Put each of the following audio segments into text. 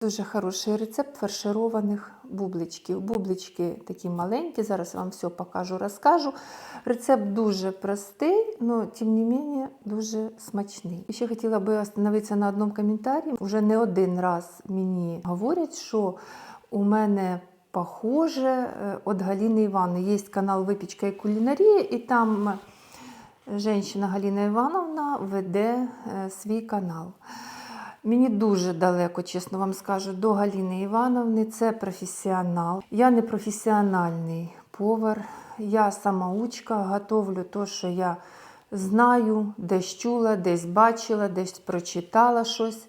Дуже хороший рецепт фаршированих бубличків. Бублички такі маленькі, зараз вам все покажу, розкажу. Рецепт дуже простий, але тим не менше дуже смачний. І ще хотіла би остановитися на одному коментарі. Уже не один раз мені говорять, що у мене похоже від Галини Івановни. Є канал Випічка і кулінарія, і там жінка Галина Івановна веде е, свій канал. Мені дуже далеко, чесно вам скажу, до Галини Івановни. Це професіонал. Я не професіональний повар, я самоучка, готовлю те, що я знаю, десь чула, десь бачила, десь прочитала щось,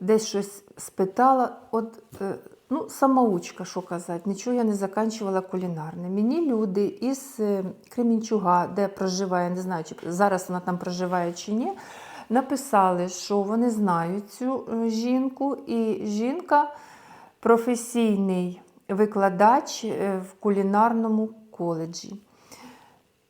десь щось спитала. От, е, ну, самоучка, що казати, нічого я не заканчувала кулінарне. Мені люди із е, Кремінчуга, де проживає, не знаю, чи зараз вона там проживає чи ні написали, що вони знають цю е, жінку, і жінка професійний викладач е, в кулінарному коледжі.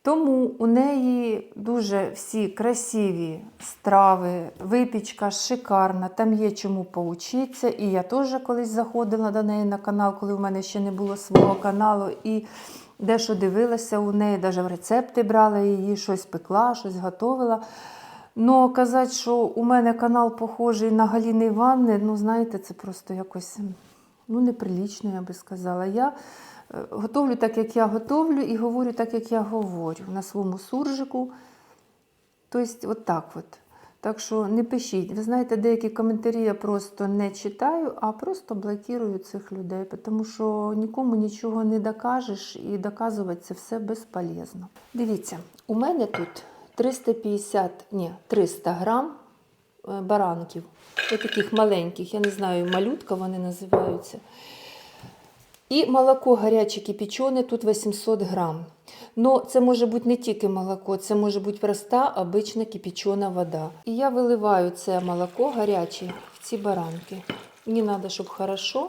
Тому у неї дуже всі красиві страви, випічка шикарна, там є чому поучитися. І я теж колись заходила до неї на канал, коли в мене ще не було свого каналу. І дещо дивилася у неї, навіть рецепти брала її, щось пекла, щось готувала. Ну, казати, що у мене канал похожий на Галіни Івановни, ну, знаєте, це просто якось ну, неприлічно, я би сказала. Я е, готовлю так, як я готовлю, і говорю так, як я говорю, на своєму суржику. Тобто, от так от. Так що не пишіть. Ви знаєте, деякі коментарі я просто не читаю, а просто блокірую цих людей, тому що нікому нічого не докажеш і доказувати це все безполезно. Дивіться, у мене тут 350, ні, 300 грам е, баранків. Ось таких маленьких, я не знаю, малютка вони називаються. І молоко гаряче кипячене, тут 800 грам. Ну, це може бути не тільки молоко, це може бути проста, обична кипячена вода. І я виливаю це молоко гаряче в ці баранки. Мені треба, щоб хорошо.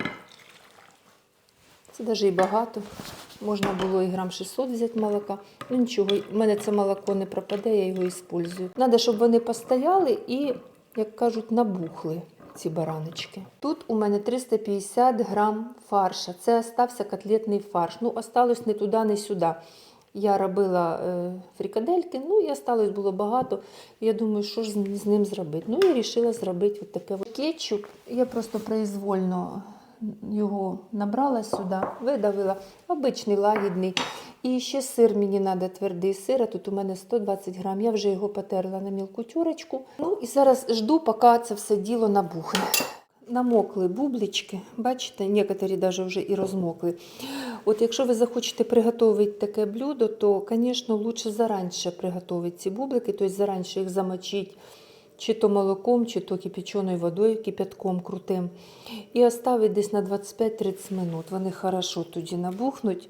Це навіть і багато. Можна було і грам 600 взяти молока. Ну нічого, в мене це молоко не пропаде, я його використовую. Треба, щоб вони постояли і, як кажуть, набухли ці бараночки. Тут у мене 350 грам фарша. Це остався котлетний фарш. Ну, осталось не туди, не сюди. Я робила е, фрикадельки, ну і осталось було багато. Я думаю, що ж з ним зробити. Ну і вирішила зробити от таке кетчуп. Я просто произвольно його набрала сюди, видавила. Обичний лагідний. І ще сир мені треба твердий сир. а Тут у мене 120 грам. Я вже його потерла на мілку тюрочку. Ну і зараз жду, поки це все діло набухне. Намокли бублички, бачите, некоторі навіть вже і розмокли. От якщо ви захочете приготувати таке блюдо, то, звісно, лучше заранше приготувати ці бублики, тобто заранше їх замочити чи то молоком, чи то кипяченою водою, кипятком крутим. І оставити десь на 25-30 минут. Вони хорошо тоді набухнуть,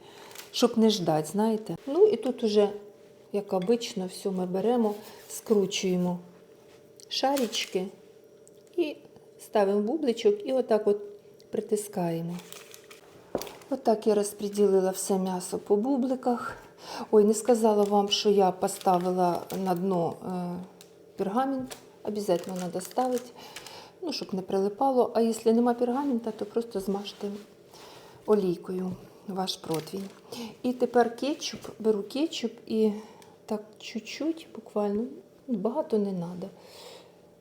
щоб не ждати, знаєте. Ну і тут уже, як обично, все ми беремо, скручуємо шарічки і ставимо бубличок і отак от притискаємо. Отак я розподілила все м'ясо по бубликах. Ой, не сказала вам, що я поставила на дно е, пергамент. Обязательно треба ставити, ну, щоб не прилипало. А якщо нема пергамента, то просто змажте олійкою ваш противень. І тепер кетчуп, беру кетчуп і так чуть-чуть, буквально, ну, багато не треба.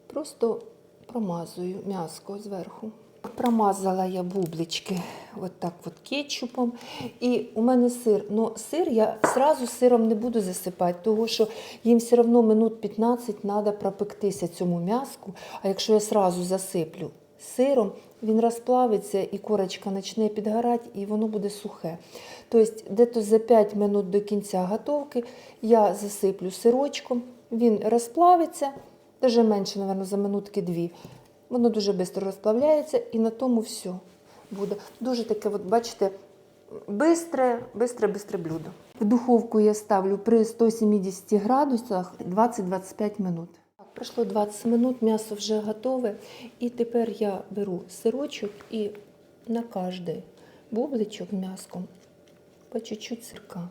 Просто промазую м'яско зверху. Промазала я бублички от так от кетчупом. І у мене сир. Ну, сир я сразу сиром не буду засипати, тому що їм все одно минут 15 треба пропектися цьому м'яску. А якщо я сразу засиплю сиром, він розплавиться і корочка почне підгорати, і воно буде сухе. Тобто, десь за 5 минут до кінця готовки я засиплю сирочком, він розплавиться, навіть менше, мабуть, за минутки дві. Воно дуже швидко розплавляється і на тому все буде. Дуже таке, от, бачите, бистре, бистре, бистре блюдо. В духовку я ставлю при 170 градусах 20-25 минут. Пройшло 20 минут, м'ясо вже готове. І тепер я беру сирочок і на кожний бубличок м'яском по чуть-чуть сирка.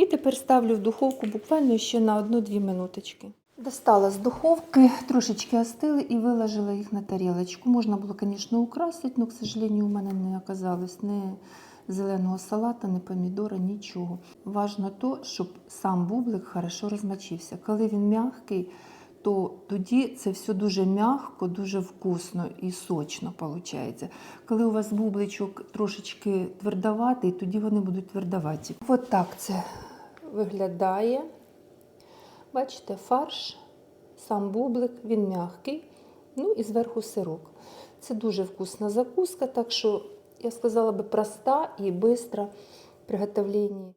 І тепер ставлю в духовку буквально ще на 1-2 минуточки. Достала з духовки, трошечки остили і виложила їх на тарілочку. Можна було, звісно, украсити, але, к сожалению, у мене не оказалось ні зеленого салата, ні помідора, нічого. Важно то, щоб сам бублик хорошо розмочився. Коли він м'який, то тоді це все дуже м'яко, дуже вкусно і сочно виходить. Коли у вас бубличок трошечки твердоватий, тоді вони будуть твердоваті. От так це виглядає. Бачите, фарш, сам бублик, він м'який, ну і зверху сирок. Це дуже вкусна закуска, так що я сказала би проста і швидка в приготовленні.